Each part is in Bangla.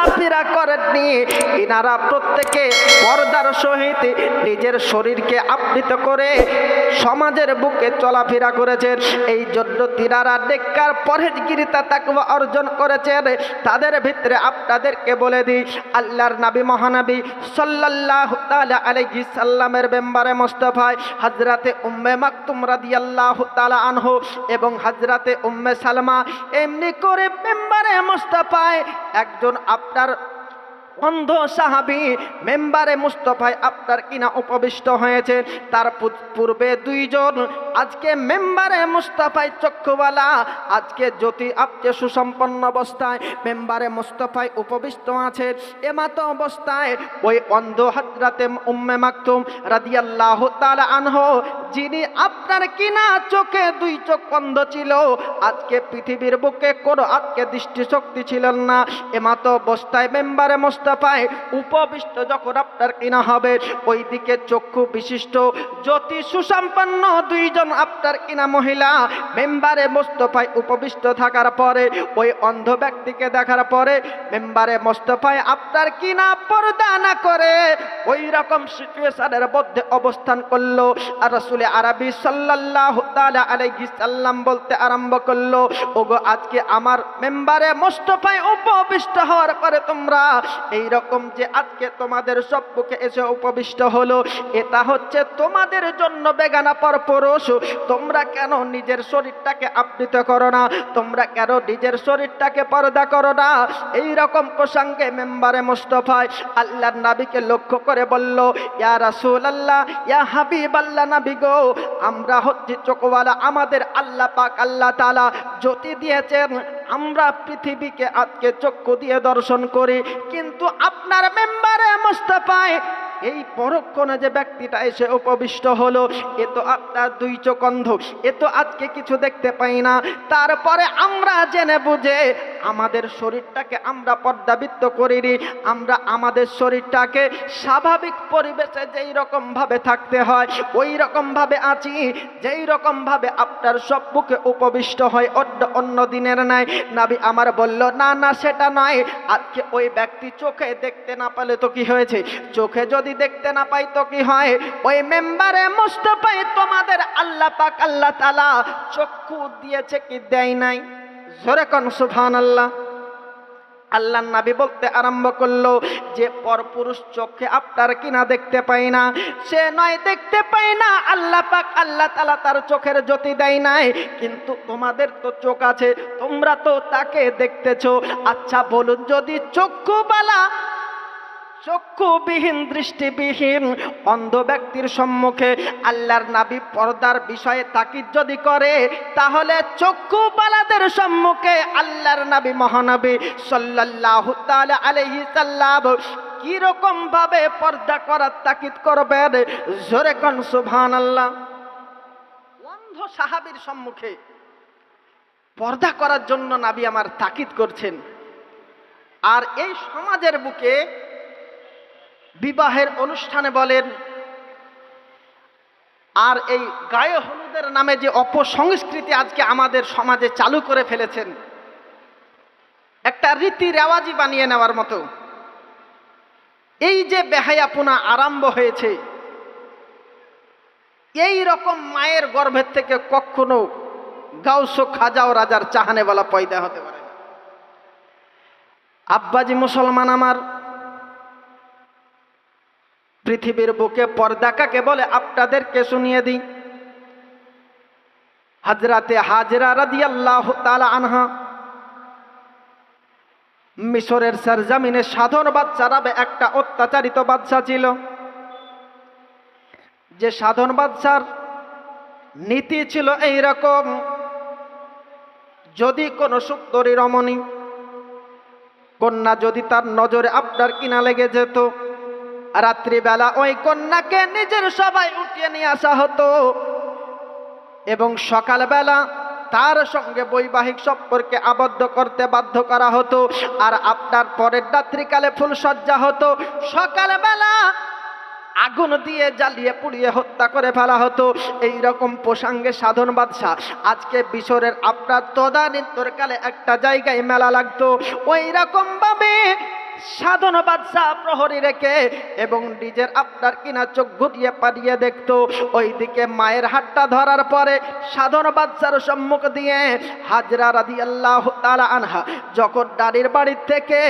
চলাফেরা করেননি। ইনারা প্রত্যেকে পর্দার সহিত নিজের শরীরকে আবৃত করে সমাজের বুকে চলাফেরা করেছেন। এই জন্য তিনারা নেককার পরেজগিরিতা তাকওয়া অর্জন করেছেন। তাদের ভিতরে আপনাদেরকে বলে দিই, আল্লাহর নাবী মহানবী সাল্লাল্লাহু তাআলা আলাইহি সাল্লামের মেম্বারে মোস্তফায় হযরতে উম্মে মাকতুম রাদিয়াল্লাহু তাআলা আনহু এবং হযরতে উম্মে সালমা এমনি করে মেম্বারে মোস্তফায় একজন আপনার অন্ধ সাহাবি, মেম্বারে মুস্তফায় আপনার কিনা উপবিষ্ট হয়েছে? তার পূর্বে দুইজন, আজকে মেম্বারে মুস্তফায় চক্ষুওয়ালা, আজকে জ্যোতি আপকে সুসম্পন্ন অবস্থায় মেম্বারে মুস্তফায় উপবিষ্ট আছে। এমাত অবস্থায় ওই অন্ধ হাজরাতে উম্মে মাকতুম রাদিয়াল্লাহু তাআলা আনহু, যিনি আপনার কিনা চোখে দুই চোখ অন্ধ ছিল, আজকে পৃথিবীর বুকে কোনো আজকে দৃষ্টিশক্তি ছিলেন না। এমাত অবস্থায় মেম্বারে মোস্তাফায় উপবিষ্ট যখন আপনার কিনা হবে ওই দিকে চক্ষু বিশিষ্ট, জ্যোতি সুসম্পন্ন দুইজন আপনার কিনা মহিলা, মেম্বারে মোস্তফায় উপবিষ্ট থাকার পরে, ওই অন্ধ ব্যক্তিকে দেখার পরে, মেম্বারে মোস্তফায় আপনার কিনা পর্দা না করে ওই রকম সিচুয়েশনের মধ্যে অবস্থান করল আর রাসূলে আরবি সাল্লাল্লাহু তাআলা সাল্লাম বলতে আরম্ভ করল, ওগো, আজকে আমার মেম্বারে মোস্তফায় উপবিষ্ট হওয়ার পরে তোমরা এই রকম যে আজকে তোমাদের সম্মুখে এসে উপবিষ্ট হলো, এটা হচ্ছে তোমাদের জন্য বেগানা পরপরশ তোমরা কেন নিজের শরীরটাকে আবৃত করো না? তোমরা কেন নিজের শরীরটাকে পর্দা করো না? এই রকম প্রসঙ্গে মেম্বারে মোস্তফায় আল্লাহর নাবিকে লক্ষ্য করে বলল, ইয়া রাসূল আল্লাহ ইয়া হাবিব আল্লাহ নাবি গো, আমরা হচ্ছে চোখওয়ালা আমাদের আল্লাহ পাক আল্লাহ তালা জ্যোতি দিয়েছেন। আমরা পৃথিবীকে আজকে চক্ষু দিয়ে দর্শন করি, কিন্তু আপনার মেম্বারে মোস্তফায় এই পরক্ষণে যে ব্যক্তিটা এসে উপবিষ্ট হলো, এ তো আপনার দুই চোখ এ তো আজকে কিছু দেখতে পাই না। তারপরে আমরা জেনে বুঝে আমাদের শরীরটাকে আমরা পর্দাবৃত্ত করিনি, আমরা আমাদের শরীরটাকে স্বাভাবিক পরিবেশে যেই রকমভাবে থাকতে হয়, ওই রকমভাবে আছি, যেই রকমভাবে আপনার সব বুকে উপবিষ্ট হয়, অন্য অন্য দিনের নাই নাবি আমার বলল, না না, সেটা নয় আজকে ওই ব্যক্তি চোখে দেখতে না পেলে তো কি হয়েছে? চোখে যদি দেখতে না পাই তো কি হয়? ওই মেম্বারে মুস্তফাই তোমাদের আল্লাহ পাক, আল্লাহ তালা চক্ষু দিয়েছে কি দেয় নাই? জোরে কন সুফান আল্লাহ আল্লাহ নাবি বলতে আরম্ভ করল যে পরপুরুষ চোখে আপনার কিনা দেখতে পাই না, সে নয় দেখতে পাই না, আল্লাহ পাক আল্লাহ তালা তার চোখের জ্যোতি দেয় নাই। কিন্তু তোমাদের তো চোখ আছে, তোমরা তো তাকে দেখতেছ। আচ্ছা বলুন, যদি চক্ষু বালা চক্ষুবিহীন, দৃষ্টিবিহীন, অন্ধ ব্যক্তির সম্মুখে আল্লাহর নাবি পর্দার বিষয়ে তাকিদ যদি করে, তাহলে চক্ষু বালাদের সম্মুখে আল্লাহর নাবি মহানবী সাল্লাল্লাহু তাআলা আলাইহি সাল্লাম কি ভাবে পর্দা করার তাকিদ করবেন? জোরে কোন সুবহানাল্লাহ। অন্ধ সাহাবীর সম্মুখে পর্দা করার জন্য নাবি আমার তাকিদ করছেন। আর এই সমাজের বুকে বিবাহের অনুষ্ঠানে বলেন, আর এই গায়ে হলুদের নামে যে অপসংস্কৃতি আজকে আমাদের সমাজে চালু করে ফেলেছেন, একটা রীতি রেওয়াজি বানিয়ে নেওয়ার মতো। এই যে বেহায়াপুনা আরম্ভ হয়েছে, এই রকম মায়ের গর্ভের থেকে কখনো গাউসো খাজাও রাজার চাহানে বলা পয়দা হতে পারে আব্বাজি মুসলমান আমার পৃথিবীর বুকে পর্দা কাকে বলে? আপনাদেরকে শুনিয়ে দিই। হাজরাতে হাজরা রাদিয়াল্লাহু তাআলা আনহা, মিশরের সরজমিনে সাধন বাদশারা একটা অত্যাচারিত বাদশা ছিল। যে সাধন বাদশার নীতি ছিল এই রকম যদি কোনো সুন্দরী রমণী কন্যা যদি তার নজরে আপনার কিনা লেগে যেত রাত্রিবেলা ওই কন্যাকে নিজের সবাই উঠিয়ে নিয়ে আসা হতো। এবং সকালবেলা তার সঙ্গে বৈবাহিক সম্পর্কে আবদ্ধ করতে বাধ্য করা হতো। আর আপনার পরের রাত্রিকালে ফুলসজ্জা হতো। সকালবেলা আগুন দিয়ে জ্বালিয়ে পুড়িয়ে হত্যা করে ফেলা হতো। এই রকম প্রসঙ্গে সাধন বাদশাহ, আজকে বিশরের আপনার তদানীন্তর কালে একটা জায়গায় মেলা লাগতো। ওই রকম ভাবে সাধন বাদশাহ প্রহরী রেখে এবং নিজের আপনার কিনা চোখ ঘুরিয়ে পারিয়ে দেখতো। ওইদিকে মায়ের হাতটা ধরার পরে সাধন বাদশার সম্মুখ দিয়ে হাজরা রাদি আল্লাহ তালা আনহা যখন নারীর বাড়ির থেকে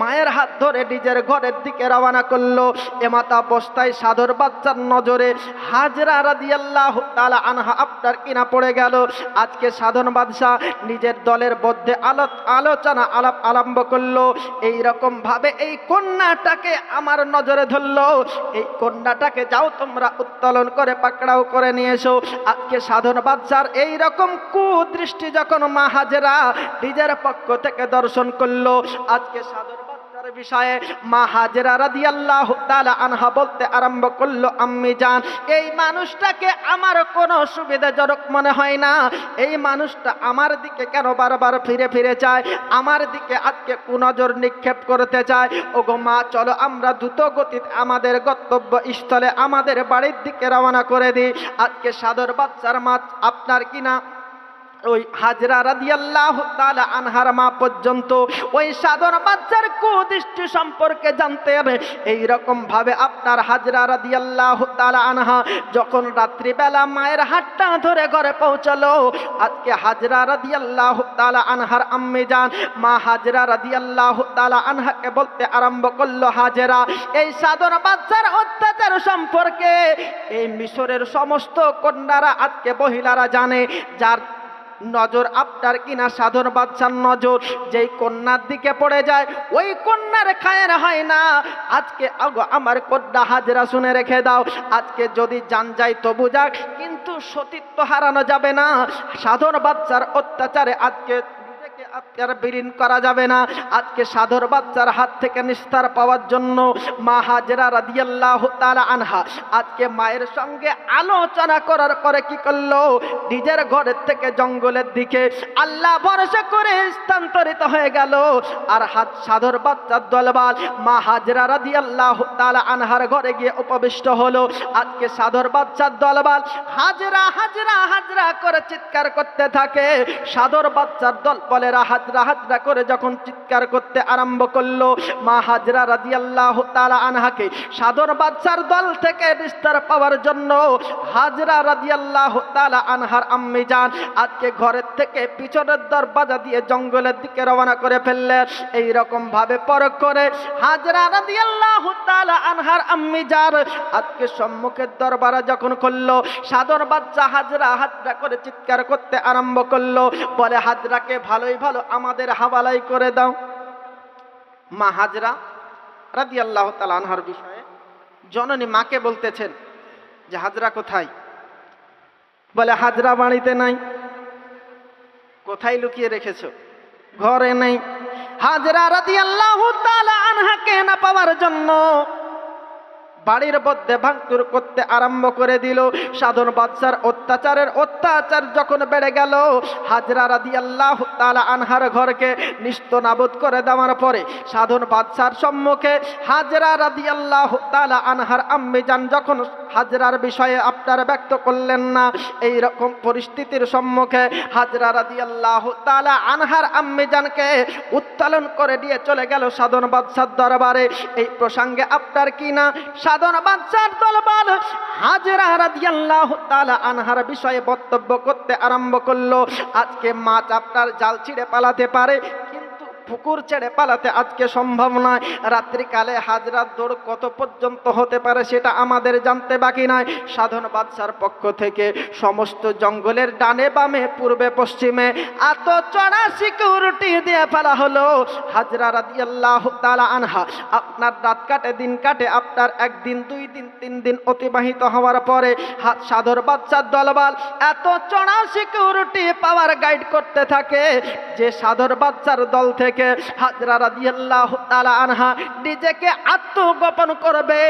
মায়ের হাত ধরে নিজের ঘরের দিকে রওনা করল এমাতা অবস্থায় সাধর বাচ্চার নজরে হাজরা রাদি আল্লাহ আনহা আপনার কিনা পড়ে গেল। আজকে সাধন বাদশাহ নিজের দলের মধ্যে আলো আলোচনা আলাপ আরম্ভ করল। এই ভাবে এই কন্যাটাকে আমার নজরে ধরল। এই কন্যাটাকে যাও, তোমরা উত্তোলন করে, পাকড়াও করে নিয়ে এসো। আজকে সাধন বাচ্চার এই রকম কুদৃষ্টি যখন মা হাজেরা নিজের পক্ষ থেকে দর্শন করল, আজকে সাধন বিষয়ে মা হাজেরা রাদিয়াল্লাহু তাআলা আনহা বলতে আরম্ভ করল, আম্মি জান, এই মানুষটাকে আমার কোনো সুবিধাজনক মনে হয় না। এই মানুষটা আমার দিকে কেন বারবার ফিরে ফিরে চায়? আমার দিকে আজকে কুনজর নিক্ষেপ করতে চায়। ওগো মা, চলো আমরা দ্রুত গতিতে আমাদের গন্তব্য স্থলে আমাদের বাড়ির দিকে রওনা করে দিই। আজকে সাদর বাচ্চার মা আপনার কিনা? ওই হাজরা রাদিয়াল্লাহ তাআলা আনহার মা পর্যন্ত ওই সাধন বাচ্চার কুদৃষ্টি সম্পর্কে জানতে হবে। এই রকম ভাবে আপনার হাজরা রাদিয়াল্লাহ তাআলা আনহা যখন রাত্রিবেলা মায়ের হাতটা ধরে ঘরে পৌঁছালো, আজকে হাজরা রাদিয়াল্লাহ তাআলা আনহার আম্মি যান মা হাজরা রাদিয়াল্লাহ তাআলা আনহাকে বলতে আরম্ভ করল, হাজরা, এই সাধন বাচ্চার অত্যাচার সম্পর্কে এই মিশরের সমস্ত কন্যারা আজকে মহিলারা জানে, যার নজর আপনার কিনা সাধন বাচ্চার নজর? যেই কন্যার দিকে পড়ে যায়, ওই কন্যার খায়ের হয় না। আজকে আগো আমার কন্যা হাজরা শুনে রেখে দাও। আজকে যদি জান যাই তবু যাক, কিন্তু সতীত্ব হারানো যাবে না। সাধন বাচ্চার অত্যাচারে আজকে নিজেকে আত্মার বিলীন করা যাবে না। আজকে সাধর বাচ্চার হাত থেকে নিস্তার পাওয়ার জন্য মা হাজরা রাদিয়াল্লাহু তাআলা আনহা আজকে মায়ের সঙ্গে আলোচনা করার পরে কি করল? নিজের ঘরের থেকে জঙ্গলের দিকে আল্লাহ ভরসা করে স্থানান্তরিত হয়ে গেল। আর হাত সাধর বাচ্চার দলবাল মা হাজরা রাদিয়াল্লাহু তাআলা আনহার ঘরে গিয়ে উপবিষ্ট হলো। আজকে সাধর বাচ্চার দলবাল হাজরা হাজরা হাজরা করে চিৎকার করতে থাকে। সাধর বাচ্চার দল বলেরা হাজরা হাজরা করে যখন চিৎকার করতে আরম্ভ করল, মা হাজরা রাদিয়াল্লাহু তাআলা আনহাকে সাদর বাচ্চার দল থেকে বিস্তার পাওয়ার জন্য হাজরা রাদিয়াল্লাহু তালা আনহার আম্মি যান, আজকে ঘরের থেকে পিছনের দরবাজা দিয়ে জঙ্গলের দিকে রওনা করে ফেললেন। এই রকম ভাবে পরখ করে হাজরা রাদিয়াল্লাহু তালা আনহার আম্মি যান আজকে সম্মুখের দরবারে যখন করল সাদর বাচ্চা হাজরা হাজরা করে চিৎকার করতে আরম্ভ করল, বলে, হাজরাকে ভালোই ভালো আমাদের হাওয়ালাই করে দাও। মা হাজরা রাদি আল্লাহ আনহার বিষয়ে জননী মাকে বলতেছেন যে, হাজরা কোথায়? বলে, হাজরা বাড়িতে নাই। কোথায় লুকিয়ে রেখেছ? ঘরে নেই। হাজরা রাদি আল্লাহ আনহাকে না পাওয়ার জন্য বাড়ির মধ্যে ভাঙচুর করতে আরম্ভ করে দিল। সাধন বাদশার অত্যাচারের অত্যাচার যখন বেড়ে গেল, হাজরা রাদি আল্লাহ তালা আনহার ঘরকে নিস্ত নাবুদ করে দেওয়ার পরে সাধন বাদশার সম্মুখে হাজরা রাদি আল্লাহ তালা আনহার আম্মি যান যখন হাজরার বিষয়ে আপনারা ব্যক্ত করলেন না। এই রকম পরিস্থিতির সম্মুখে হাজরা রাদি আল্লাহ তালা আনহার আম্মি জানকে উত্তোলন করে দিয়ে চলে গেল সাধন বাদশার দরবারে। এই প্রসঙ্গে আপনার কি না? সাধন বাদশার দলবল হাজরা আল্লাহ তালা আনহার বিষয়ে বক্তব্য করতে আরম্ভ করল। আজকে মাছ আপনার জাল ছিঁড়ে পালাতে পারে পুকুর ছেড়ে পালাতে আজকে সম্ভব নয়। রাত্রিকালে হাজরার দৌড় কত পর্যন্ত হতে পারে সেটা আমাদের জানতে বাকি নয় সাধন বাদশার পক্ষ থেকে সমস্ত জঙ্গলের ডানে বামে, পূর্বে পশ্চিমে এত চড়া সিকিউরিটি দিয়ে ফেলা হলো। হাজরা রাদিয়াল্লাহু তাআলা আনহা, আপনার রাত কাটে, দিন কাটে, আপনার একদিন, দুই দিন, তিন দিন অতিবাহিত হওয়ার পরে সাধর বাচ্চার দলবাল এত চড়া সিকিউরিটি পাওয়ার গাইড করতে থাকে যে সাধর বাচ্চার দল থেকে হাজরা রাদিয়াল্লাহু তালা আনহা নিজেকে আত্মগোপন করবে।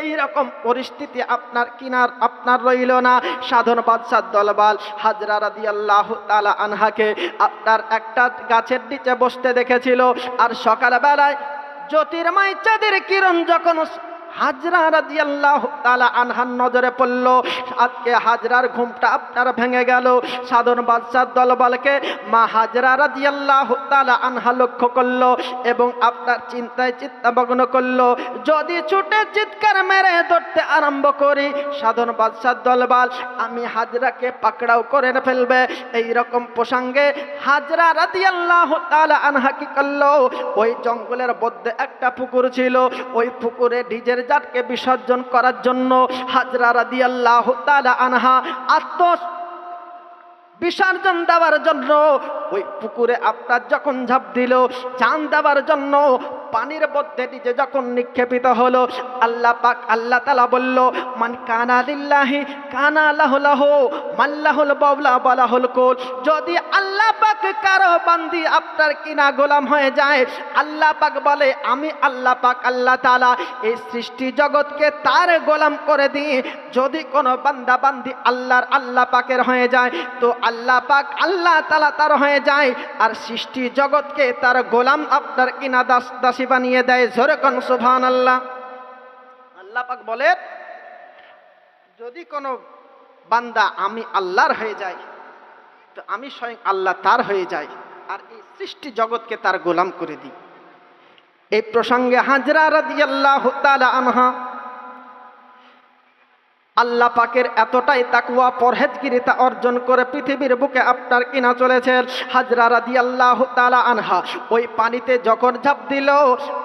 এই রকম পরিস্থিতি আপনার কিনার আপনার রইল না। সাধন বাদশার দলবাল হাজরা আল্লাহ তালা আনহাকে আপনার একটা গাছের নিচে বসতে দেখেছিল। আর সকালবেলায় জ্যোতির্ময় চাঁদের কিরণ যখন হাজরা রাদিয়াল্লাহু তাআলা আনহার নজরে পড়ল। আজকে হাজরার ঘুমটা আপনার ভেঙে গেল। সাধন বাদশাহ দলবলকে মা হাজরা রাদিয়াল্লাহু তাআলা আনহা লক্ষ্য করল এবং আপনার চিন্তায় চিত্তামগ্ন করল, যদি ছুটে চিৎকার মেরে ধরতে আরম্ভ করি, সাধন বাদশাহ দলবাল আমি হাজরাকে পাকড়াও করে ফেলবে। এই রকম প্রসঙ্গে হাজরা রাদিয়াল্লাহু তাআলা আনহা কি করল? ওই জঙ্গলের মধ্যে একটা পুকুর ছিল। ওই পুকুরে ডিজের জাতকে বিসর্জন করার জন্য হাজরা রাদি আল্লাহ আনহা আত্ম বিসর্জন দেওয়ার জন্য ওই পুকুরে আপনার যখন ঝাঁপ দিল, চান দেওয়ার জন্য পানির মধ্যে নিজে যখন নিক্ষেপিত হলো, আল্লাহ পাক, আল্লাহ তালা বলল, মান কানা লিল্লাহি, কানা লাহ লাহ মাল্লাহুল বাউলা বালাহুল কোল। যদি আল্লাহ পাক কারও বান্দি আপনার কিনা গোলাম হয়ে যায়, আল্লাহ পাক বলে, আমি আল্লাহ পাক, আল্লাহ তালা এই সৃষ্টি জগৎকে তার গোলাম করে দিই। যদি কোনো বান্দা বান্দি আল্লাহর আল্লাহ পাকের হয়ে যায়, তো আল্লাহ পাক, আল্লাহ তালা তার হয়ে যায়। আর সৃষ্টি জগৎকে তার গোলাম আপনার কিনা দাস, দাসী বানিয়ে দেয়, জোরে কন সুভান আল্লাহ আল্লাহ পাক বলে, যদি কোনো বান্দা আমি আল্লাহর হয়ে যাই, তো আমি স্বয়ং আল্লাহ তার হয়ে যাই, আর এই সৃষ্টি জগৎকে তার গোলাম করে দিই। এই প্রসঙ্গে হাজরা রাদিয়াল্লাহু তাআলা আনহা আল্লাহ পাকের এতটাই তাকুয়া পরহেজগিরিতা অর্জন করে পৃথিবীর বুকে আপনার কিনা চলেছেন হাজরা রাদি আল্লাহ তালা আনহা, ওই পানিতে যখন ঝাঁপ দিল,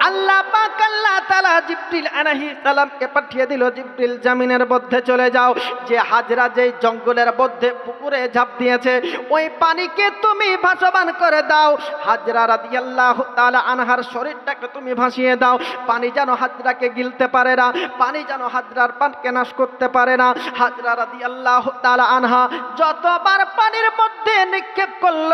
আল্লাহ পাক আল্লাহ তালা জিব্রিল আনাহি সালামকে পাঠিয়ে দিল, জিব্রিল, জামিনের মধ্যে চলে যাও। যে হাজরা যেই জঙ্গলের মধ্যে পুকুরে ঝাঁপ দিয়েছে, ওই পানিকে তুমি ভাসমান করে দাও। হাজরা রাদি আল্লাহ তালা আনহার শরীরটাকে তুমি ভাসিয়ে দাও। পানি যেন হাজরাকে গিলতে পারে না, পানি যেন হাজরার পানকে নাশ করতে পারে না। হাজরা রাদি আল্লাহ তালা আনহা যতবার পানির মধ্যে নিক্ষেপ করল,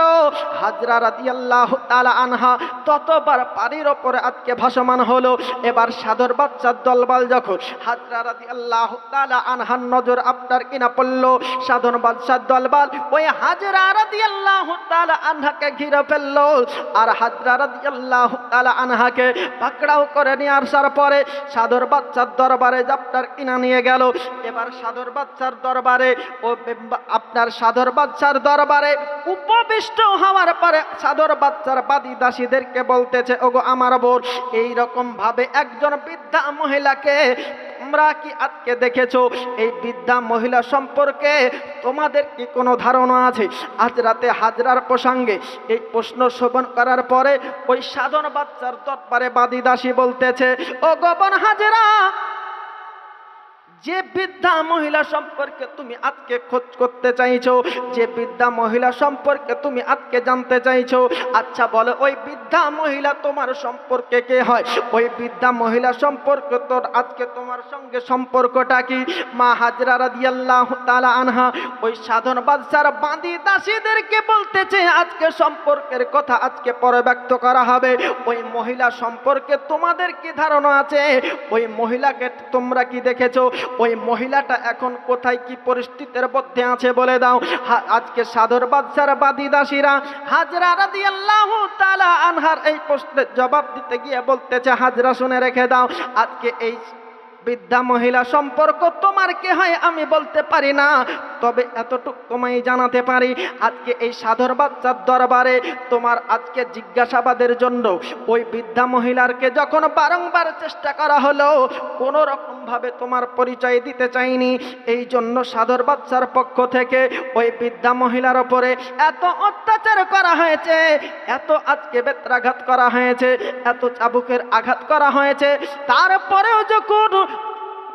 হাজরা রাদি আল্লাহ তালা আনহা ততবার পানির ওপরে আজকে ভাসমান হলো। এবার সাদর বাচ্চার দলবাল যখন হাজরা রাদি আল্লাহ তালা আনহার নজর আপনার কিনা পড়ল সাধন বাদশার দলবাল ওই হাজরা রাদি আল্লাহ তালা আনহাকে ঘিরে ফেলল আর হাজরা রাদি আল্লাহ তালা আনহাকে পাকড়াও করে নিয়ে আসার পরে সাদর বাচ্চার দরবারে আপনার কিনা নিয়ে গেল। এবার সাদর বাচ্চার দরবারে ও আপনার সাদর বাচ্চার দরবারে উপবিষ্ট হওয়ার পরে সাদর বাচ্চার বাদী দাসীদেরকে বলতেছে, ওগো আমার বোন, এইরকম ভাবে একজন বৃদ্ধা মহিলাকে তোমরা কি আজকে দেখেছ? এই বৃদ্ধা মহিলা সম্পর্কে তোমাদের কি কোনো ধারণা আছে? আজ রাতে হাজরার প্রসঙ্গে এই প্রশ্ন শ্রবণ করার পরে ওই সাধন বাচ্চার দরবারে বাদী দাসী বলতেছে ও গোপন হাজরা যে বৃদ্ধা মহিলা সম্পর্কে তুমি আজকে খোঁজ করতে চাইছো, যে বৃদ্ধা মহিলা সম্পর্কে তুমি আজকে জানতে চাইছো আচ্ছা বলো, ওই বৃদ্ধা মহিলা তোমার সম্পর্কে কে হয়? ওই বৃদ্ধা মহিলা সম্পর্কে তোর আজকে তোমার সঙ্গে সম্পর্কটা কি? মা হাজরা রাদিয়াল্লাহু তাআলা আনহা, ওই সাধন বাদশার বাঁধি দাসীদেরকে বলতেছে, আজকে সম্পর্কের কথা আজকে পরে ব্যক্ত করা হবে। ওই মহিলা সম্পর্কে তোমাদের কি ধারণা আছে? ওই মহিলাকে তোমরা কি দেখেছ? ওই মহিলাটা এখন কোথায়, কি পরিস্থিতির মধ্যে আছে বলে দাও। আজকে সাধর বাদশার বাদী দাসীরা হাজরা আল্লাহ তালা আনহার এই প্রশ্নের জবাব দিতে গিয়ে বলতেছে, হাজরা, শুনে রেখে দাও, আজকে এই বৃদ্ধা মহিলা সম্পর্ক তোমার কে হয় আমি বলতে পারি না। তবে এতটুকু তোমায় জানাতে পারি, আজকে এই সাধর বাচ্চার দরবারে তোমার আজকে জিজ্ঞাসাবাদের জন্য ওই বৃদ্ধা মহিলারকে যখন বারংবার চেষ্টা করা হলো কোনো রকমভাবে তোমার পরিচয় দিতে চাইনি। এই জন্য সাধর বাচ্চার পক্ষ থেকে ওই বৃদ্ধা মহিলার ওপরে এত অত্যাচার করা হয়েছে, এত আজকে বেত্রাঘাত করা হয়েছে, এত চাবুকের আঘাত করা হয়েছে। তারপরেও যখন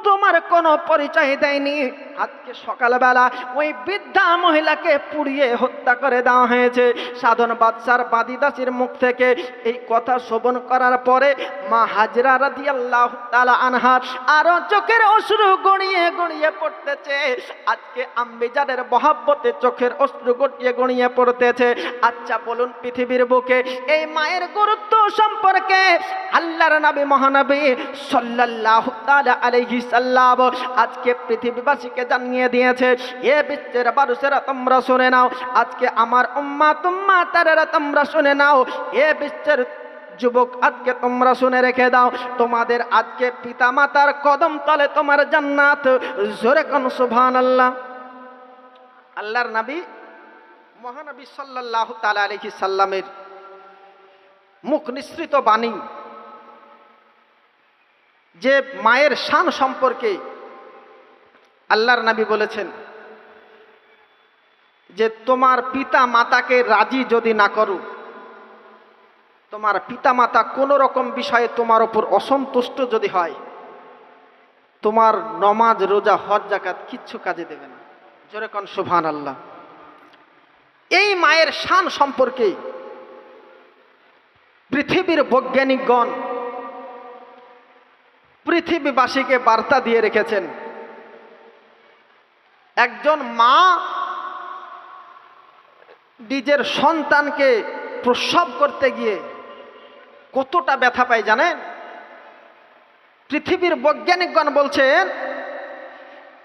তোমার কোনো পরিচয় দেয়নি আজকে সকালবেলা ওই বৃদ্ধা মহিলাকে পুড়িয়ে হত্যা করে দেওয়া হয়েছে। সাধন বাদশার বাদিদাসীর মুখ থেকে এই কথা শ্রবণ করার পরে মা হাজরা রাদি আল্লাহ তালা আনহার আরও চোখের অশ্রু গড়িয়ে গড়িয়ে পড়তেছে। আজকে আম্বিজারের মহাব্বতে চোখের অশ্রু গড়িয়ে গড়িয়ে পড়তেছে। আচ্ছা বলুন পৃথিবীর বুকে এই মায়ের গুরুত্ব সম্পর্কে আল্লাহর নবী মহানবী আলাইহি সাল্লাম আজকে পৃথিবীবাসীকে জানিয়ে দিয়েছে, এ বিশ্বের মানুষেরা তোমরা শুনে নাও, আজকে আমার উম্মা তুম্মা তারা তোমরা শুনে নাও, এ বিশ্বের যুবক আজকে তোমরা শুনে রেখে দাও, তোমাদের আজকে পিতামাতার কদম তলে তোমার জান্নাত। জোরে কোন সুবহান আল্লাহ আল্লাহর নবী মহানবী সাল্লাল্লাহু তাআলা আলাইহি সাল্লামের মুখ নিঃসৃত বাণী, যে মায়ের শান সম্পর্কে আল্লাহর নবী বলেছেন যে তোমার পিতা মাতাকে রাজি যদি না করো, তোমার পিতা মাতা কোনো রকম বিষয়ে তোমার ওপর অসন্তুষ্ট যদি হয়, তোমার নমাজ, রোজা, হজ জাকাত কিচ্ছু কাজে দেবে না। জোরে কন সুভান আল্লাহ এই মায়ের শান সম্পর্কে পৃথিবীর বৈজ্ঞানিকগণ পৃথিবীবাসীকে বার্তা দিয়ে রেখেছেন। একজন মা নিজের সন্তানকে প্রসব করতে গিয়ে কতটা ব্যথা পায় জানেন? পৃথিবীর বৈজ্ঞানিকগণ বলছেন,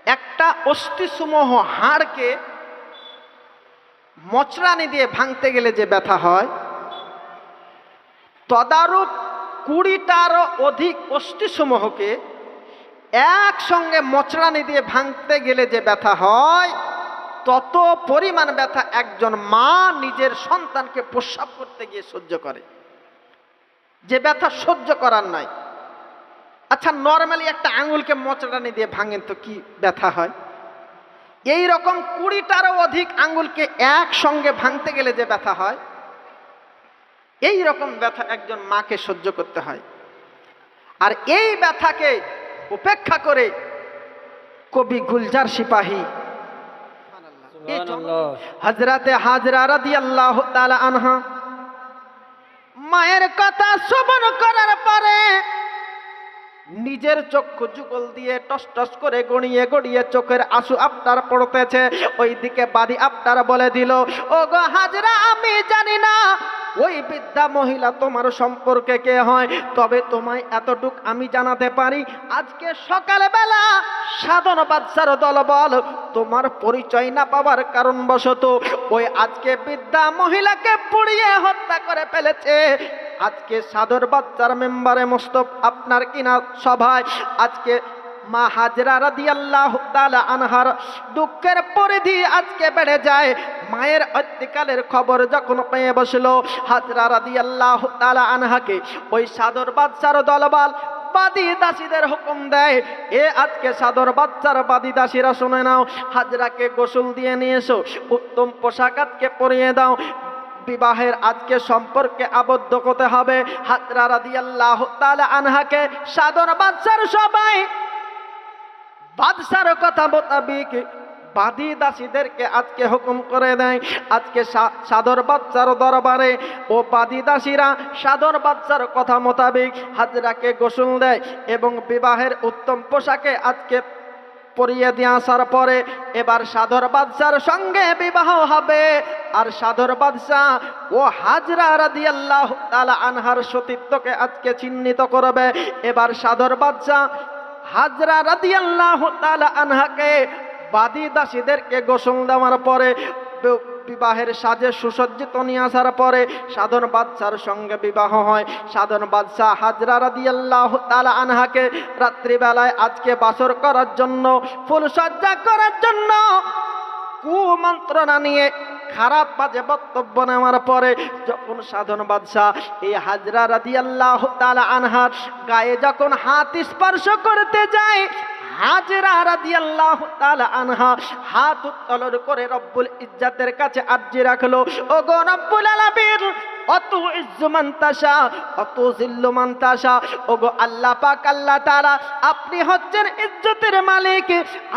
একটা অস্থিসমূহ হাড়কে মচরানি দিয়ে ভাঙতে গেলে যে ব্যথা হয়, তদারূপ কুড়িটারও অধিক অস্থিসমূহকে একসঙ্গে মচড়ানি দিয়ে ভাঙতে গেলে যে ব্যথা হয়, তত পরিমাণ ব্যথা একজন মা নিজের সন্তানকে প্রস্রাব করতে গিয়ে সহ্য করে। যে ব্যথা সহ্য করার নাই। আচ্ছা নর্মালি একটা আঙুলকে মচড়ানি দিয়ে ভাঙেন তো কি ব্যথা হয়? এই রকম কুড়িটারও অধিক আঙুলকে একসঙ্গে ভাঙতে গেলে যে ব্যথা হয় এই রকম ব্যথা একজন মাকে সহ্য করতে হয়। আর এই ব্যথাকে উপেক্ষা করে কবি গুলজার সিপাহী। হজরতে হাজরা রাদি আল্লাহ আনহা মায়ের কথা শ্রবণ করার পরে নিজের চক্ষু যুগল দিয়ে টস টস করে গড়িয়ে গড়িয়ে চোখের আঁসু আপনার পড়তেছে। ওইদিকে বাড়ি আপনার বলে দিল ও গো হাজরা আমি জানি না ওই বৃদ্ধা মহিলা তোমার সম্পর্কে কে হয়? তবে তোমায় এতটুক আমি জানাতে পারি, আজকে সকালবেলা সাধন বাচ্চার দলবল তোমার পরিচয় না পাওয়ার কারণ বশত ওই আজকে বৃদ্ধা মহিলাকে পুড়িয়ে হত্যা করে ফেলেছে। আজকে সাদর বাচ্চার মেম্বারে মস্তব আপনার কিনা সভায়, আজকে মা হাজরা রাদি আল্লাহ আনহার দুঃখের পরিধি আজকে বেড়ে যায়। মায়ের অত্যকালের খবর যখন পেয়ে বসল, হাজরা রাদি আল্লাহ আনহাকে ওই সাদর বাচ্চার দলবাল দাসীদের হুকুম দেয়। এ আজকে সাদর বাচ্চার দাসীরা শুনে নাও, হাজরাকে গোসল দিয়ে নিয়ে এসো, উত্তম পরিয়ে দাও। বিবাহের আজকে সম্পর্কে আবদ্ধ করতে হবে। হাজরা রাদি আল্লাহ আনহাকে সাদর বাচ্চার সবাই বাদশার কথা মোতাবিক বাদী দাসীদেরকে আজকে হুকুম করে দেয়। আজকে সাদর বাচ্চার দরবারে ও বাদী দাসীরা সাদর বাচ্চার কথা মোতাবিক হাজরাকে গোসল দেয় এবং বিবাহের উত্তম পোশাকে আজকে পরিয়ে দিয়ে আসার পরে এবার সাদর বাদশার সঙ্গে বিবাহ হবে। আর সাদর বাদশাহ ও হাজরা রাদিয়াল্লাহ তাআলা আনহার সতীত্বকে আজকে চিহ্নিত করবে। এবার সাদর বাদশাহ হাজরা রাদিয়াল্লাহু তাআলা আনহাকে বাদী দাসীদেরকে গোসল দেওয়ার পরে বিবাহের সাজে সুসজ্জিত নিয়ে আসার পরে সাধন বাদশার সঙ্গে বিবাহ হয়। সাধন বাদশাহ হাজরা রাদিয়াল্লাহু তাআলা আনহাকে রাত্রিবেলায় আজকে বাসর করার জন্য ফুলসজ্জা করার জন্য কুমন্ত্রণা নিয়ে খারাপ বাজে বক্তব্য নেওয়ার পরে যখন সাধন বাদশাহ এই হাজরা রাদি আল্লাহ আনহার গায়ে যখন হাত স্পর্শ করতে যায়, হাজরা রাদি আল্লাহ তালা আনহা হাত উত্তোলন করে রব্বুল ইজ্জাতের কাছে আর্জি রাখল ও গো রব্বুল আলামিন অত ইজ্জু মান্তাসা অত জিল্লু মান্তাসা ও গো আল্লাহ পাক, আল্লাহ তাআলা আপনি হচ্ছেন ইজ্জতের মালিক,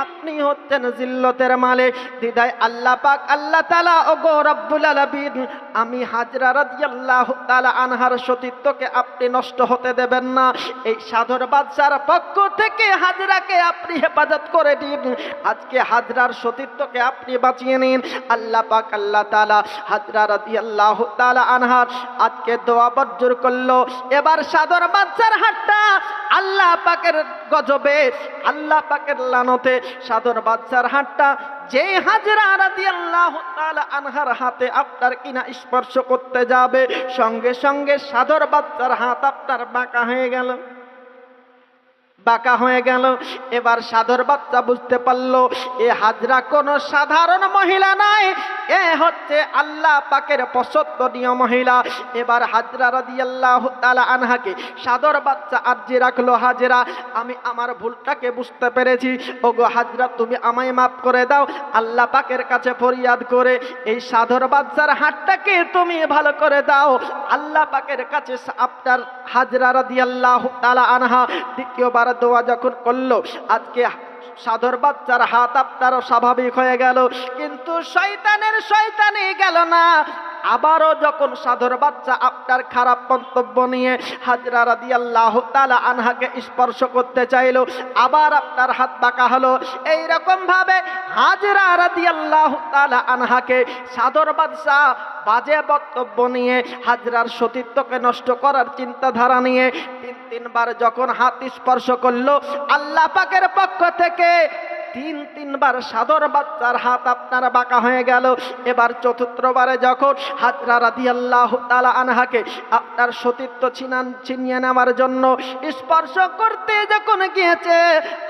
আপনি হচ্ছেন জিল্লতের মালিক। দিদায় আল্লাহ পাক, আল্লাহ তাআলা ও গো রব্বুল আলামিন, আমি হাজরা রাদিয়াল্লাহু তাআলা আনহার সতীত্বকে আপনি নষ্ট হতে দেবেন না। এই সাধর বাদশার পক্ষ থেকে হাজরাকে আপনি হেফাজত করে দিন। আজকে হাজরার সতীত্বকে আপনি বাঁচিয়ে নিন। আল্লাহ পাক, আল্লাহ তালা হাজরা তাআলা আনহার আনহার আজকে দোয়া বজ্জুর করল। এবার সাদর বাচ্চার হাটটা আল্লাহ পাকের গজবে, আল্লাহ পাকের লানতে সাদর বাচ্চার হাটটা। যে হাজরা রাদিয়াল্লাহু তাআলা আনহার হাতে আপনার কিনা স্পর্শ করতে যাবে, সঙ্গে সঙ্গে সাদর বাচ্চার হাত আপনার বাঁকা হয়ে গেল। বাঁকা হয়ে গেল। এবার সাধর বাচ্চা বুঝতে পারল, এ হাজরা কোনো সাধারণ মহিলা নয়, এ হচ্ছে আল্লাহ পাকের পছন্দনীয় মহিলা। এবার হাজরা রাদি আল্লাহ আনহাকে সাদর বাচ্চা আর্জি রাখল, হাজরা, আমি আমার ভুলটাকে বুঝতে পেরেছি। ওগো হাজরা, তুমি আমায় মাফ করে দাও। আল্লাহ পাকের কাছে ফরিয়াদ করে, এই সাধর বাচ্চার হাতটাকে তুমি ভালো করে দাও। আল্লাহ পাকের কাছে আপনার হাজরা রাদি আল্লাহ তালা আনহা দ্বিতীয়বার দোয়া যখন করল, আজকে সাধর বাচ্চার হাত আপনারও স্বাভাবিক হয়ে গেল, কিন্তু শয়তানের শয়তানি গেল না। আবারও যখন সাধর বাচ্চা আপনার খারাপ মন্তব্য নিয়ে হাজরা রাদি আল্লাহ তালা আনহাকে স্পর্শ করতে চাইলো, আবার আপনার হাত বাঁকা হলো এইরকম ভাবে হাজরা রাদি আল্লাহ তালা আনহাকে সাধর বাচ্চা বাজে বক্তব্য নিয়ে হাজরার সতীত্বকে নষ্ট করার চিন্তাধারা নিয়ে তিন তিনবার যখন হাত স্পর্শ করল, আল্লাহ পাকের পক্ষ থেকে তিন, তিনবার সাদর বাচ্চার হাত আপনার বাঁকা হয়ে গেল। এবার চতুর্থবারে যখন হাজরা রাধি আল্লাহ তালা আনহাকে আপনার সতীত্ব ছিনান, ছিনিয়ে নেওয়ার জন্য স্পর্শ করতে যখন গিয়েছে,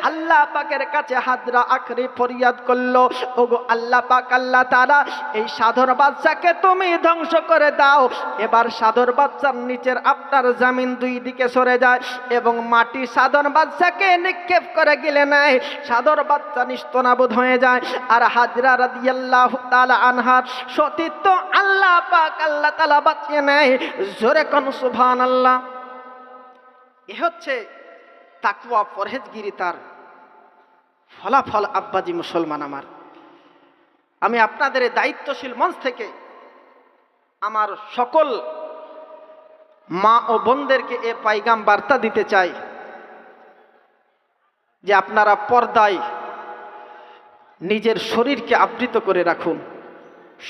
আল্লাহ পাকের কাছে হাজরা আখরি ফরিয়াদ করল, ওগো আল্লাহ পাক, আল্লাহ তারা এই সাধর বাচ্চাকে তুমি ধ্বংস করে দাও। এবার সাধর বাচ্চার নিচের আপনার জামিন দুই দিকে সরে যায় এবং মাটি সাধন বাচ্চাকে নিক্ষেপ করে গেলে নেয়। সাধর বাচ্চা নিস্তনাবোধ হয়ে যায়। আর হাজরা রাদিয়াল্লাহু তাআলা আনহার সতীত্ব আল্লাহ পাক আল্লাহ তাআলা বাঁচিয়ে নেয়। জোরে কোন সুবহানাল্লাহ। এ হচ্ছে তাকওয়া পরহেজগিরি তার ফলাফল, আব্বাজি মুসলমান আমার। আমি আপনাদের দায়িত্বশীল মঞ্চ থেকে আমার সকল মা ও বোনদেরকে এ পাইগাম বার্তা দিতে চাই যে আপনারা পর্দায় নিজের শরীরকে আবৃত করে রাখুন।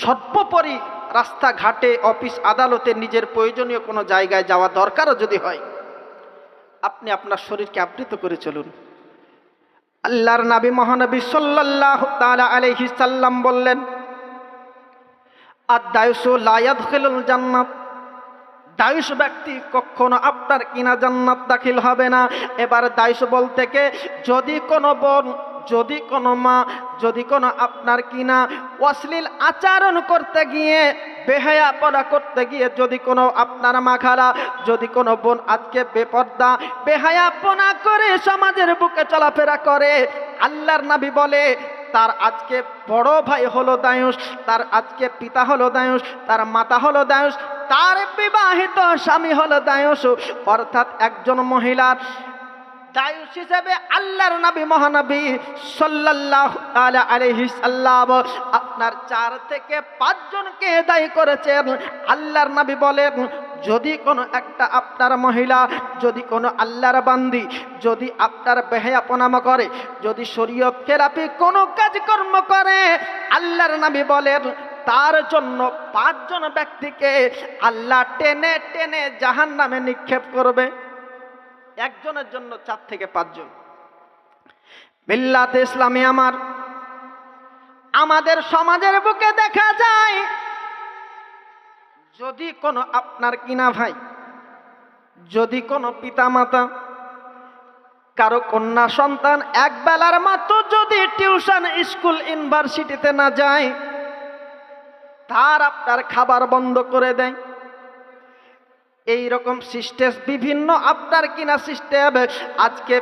সর্বোপরি রাস্তাঘাটে, অফিস আদালতে নিজের প্রয়োজনীয় কোনো জায়গায় যাওয়া দরকারও যদি হয়, আপনি আপনার শরীরকে আবৃত করে চলুন। আল্লাহর নাবী মহানবী সাল্লাহ তালা আলহি সাল্লাম বললেন আর দায়ুসু লায়াদ খেলুল জান্নাত। দায়ুস ব্যক্তি কখনো আপনার কিনা জান্নাত দাখিল হবে না। এবার দায়ুস বলতে যদি কোনো বোন যদি কোনো মা, যদি কোনো আপনার কিনা অশ্লীল আচরণ করতে গিয়ে, বেহায়াপনা করতে গিয়ে যদি কোনো আপনার মাখারা যদি কোনো বোন আজকে বেপর্দা, বেহায়াপনা করে সমাজের বুকে চলাফেরা করে, আল্লাহর নাবি বলে, তার আজকে বড় ভাই হলো দায়ুস, তার আজকে পিতা হলো দায়ুস, তার মাতা হলো দায়ুস, তার বিবাহিত স্বামী হলো দায়ুস, অর্থাৎ একজন মহিলার দায়ুস হিসেবে আল্লাহর নবী মহানবী সাল্লাল্লাহু তাআলা আলাইহি সাল্লাম আপনার চার থেকে পাঁচজনকে দায়ী করেছেন। আল্লাহর নবী বলেন, যদি কোনো একটা আপনার মহিলা, যদি কোনো আল্লাহর বান্দি, যদি আপনার বেহায়াপনামা করে, যদি শরীয়ত খেলাপি কোনো কাজকর্ম করে, আল্লাহর নবী বলেন, তার জন্য পাঁচজন ব্যক্তিকে আল্লাহ টেনে টেনে জাহান নামে নিক্ষেপ করবে। একজনের জন্য চার থেকে পাঁচজন। মিল্লাতে ইসলামে আমার, আমাদের সমাজের বুকে দেখা যায়, যদি কোনো আপনার কিনা ভাই, যদি কোনো পিতা মাতা কারও কন্যা সন্তান এক বেলার মাত্র যদি টিউশন, স্কুল, ইউনিভার্সিটিতে না যায়, তার আপনার খাবার বন্ধ করে দেয়। এই রকম সিস্টেম বিভিন্ন আপনার কিনা সিস্টেম আজকে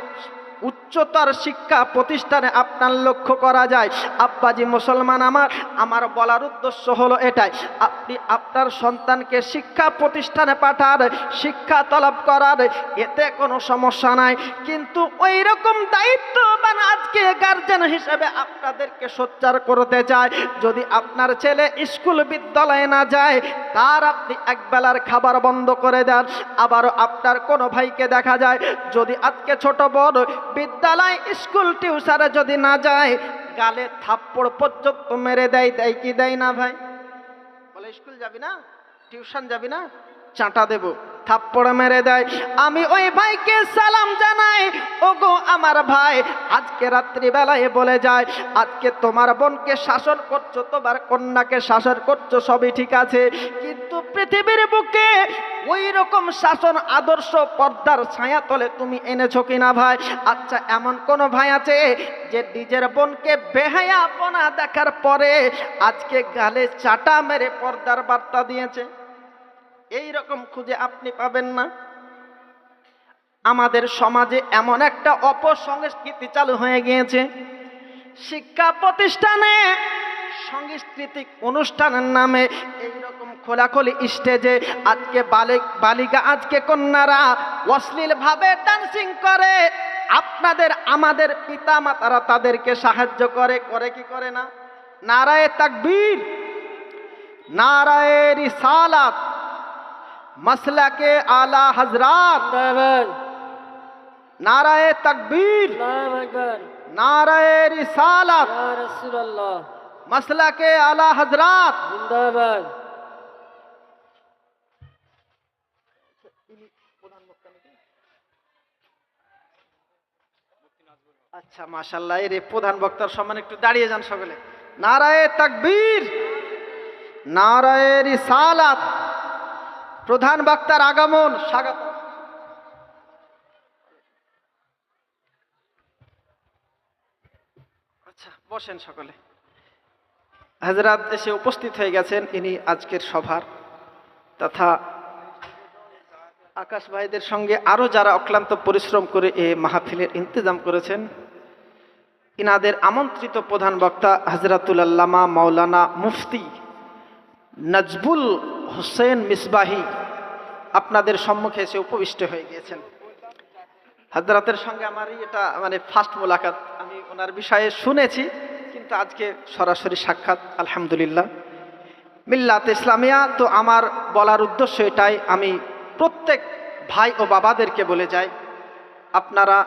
উচ্চতর শিক্ষা প্রতিষ্ঠানে আপনার লক্ষ্য করা যায়। আব্বাজি মুসলমান আমার আমার বলার উদ্দেশ্য হলো এটাই। আপনি আপনার সন্তানকে শিক্ষা প্রতিষ্ঠানে পাঠান, শিক্ষা তলব করার এতে কোনো সমস্যা নাই। কিন্তু ওই রকম দায়িত্ব দায়িত্ববান আজকে গার্জেন হিসেবে আপনাদেরকে সোচ্চার করতে চায় যদি আপনার ছেলে স্কুল বিদ্যালয়ে না যায়, তার আপনি একবেলার খাবার বন্ধ করে দেন। আবারও আপনার কোনো ভাইকে দেখা যায়, যদি আজকে ছোট বড় বিদ্যালয়, স্কুল, টিউশনে যদি না যায়, গালে থাপ্পড় পর্যন্ত মেরে দেয় দেয় কি দেয় না ভাই? বলে, স্কুল যাবি না? টিউশন যাবি না? চাঁটা দেব। থাপ্পড় মেরে দেয়। আমি ওই ভাইকে সালাম জানাই, ওগো আমার ভাই, আজকে রাত্রিবেলায় বলে যায়, আজকে তোমার বোনকে শাসন করছ, তোমার কন্যাকে শাসন করছ, সবই ঠিক আছে। কিন্তু পৃথিবীর বুকে ওই রকম শাসন, আদর্শ পর্দার ছায়া তলে তুমি এনেছো কিনা ভাই? আচ্ছা এমন কোন ভাই আছে যে নিজের বোনকে বেহায়াপনা দেখার পরে আজকে গালে চাটা মেরে পর্দার বার্তা দিয়েছে? এই রকম খুঁজে আপনি পাবেন না। আমাদের সমাজে এমন একটা অপসংস্কৃতি চালু হয়ে গিয়েছে। শিক্ষা প্রতিষ্ঠানে সাংস্কৃতিক অনুষ্ঠানের নামে এইরকম খোলাখোলি স্টেজে আজকে বালিক বালিকা আজকে কন্যারা অশ্লীল ভাবে ডান্সিং করে। আপনাদের আমাদের পিতা মাতারা তাদেরকে সাহায্য করে করে কি করে না? নারায়ে তাকবীর নারায়ে রিসালাত মাসলাকে আলা হজরাত নারায়ে তাকবীর আল্লাহু আকবার। নারায়ে রাসূলুল্লাহ মাসলাকে আলা হজরাত জিন্দাবাদ। আচ্ছা মাশাল্লাহ এর প্রধান বক্তার সম্মান একটু দাঁড়িয়ে যান সকলে। নারায়ে তাকবীর নারায়ে রিসালাত। প্রধান বক্তার আগমন স্বাগত। আচ্ছা বসেন সকলে। হাজরাত এসে উপস্থিত হয়ে গেছেন ইনি আজকের সভার। তথা আকাশ ভাইদের সঙ্গে আরও যারা অক্লান্ত পরিশ্রম করে এ মাহফিলের ইন্তজাম করেছেন, ইনাদের আমন্ত্রিত প্রধান বক্তা হজরতুল আল্লামা মাওলানা মুফতি নজবুল হোসেন মিসবাহি আপনাদের সম্মুখে এসে উপবিষ্ট হয়ে গিয়েছেন। হাজরাতের সঙ্গে আমারই এটা মানে ফার্স্ট মোলাকাত আমি ওনার বিষয়ে শুনেছি। কিন্তু আজকে সরাসরি সাক্ষাৎ, আলহামদুলিল্লাহ। মিল্লাত ইসলামিয়া, তো আমার বলার উদ্দেশ্য এটাই, আমি প্রত্যেক ভাই ও বাবাদেরকে বলে যাই, আপনারা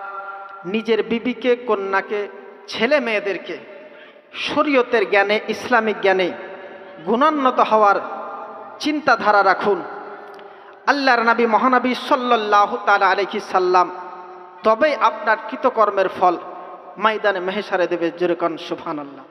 নিজের বিবিকে, কন্যাকে, ছেলে মেয়েদেরকে শরীয়তের জ্ঞানে, ইসলামিক জ্ঞানে গুণান্বিত হওয়ার চিন্তাধারা রাখুন। আল্লাহর নবী মহানবী সাল্লাহ তালা আলহি সাল্লাম তবেই আপনার কৃতকর্মের ফল। ময়দানে মেহেসারে দেবে জোরে কন সুফান আল্লাহ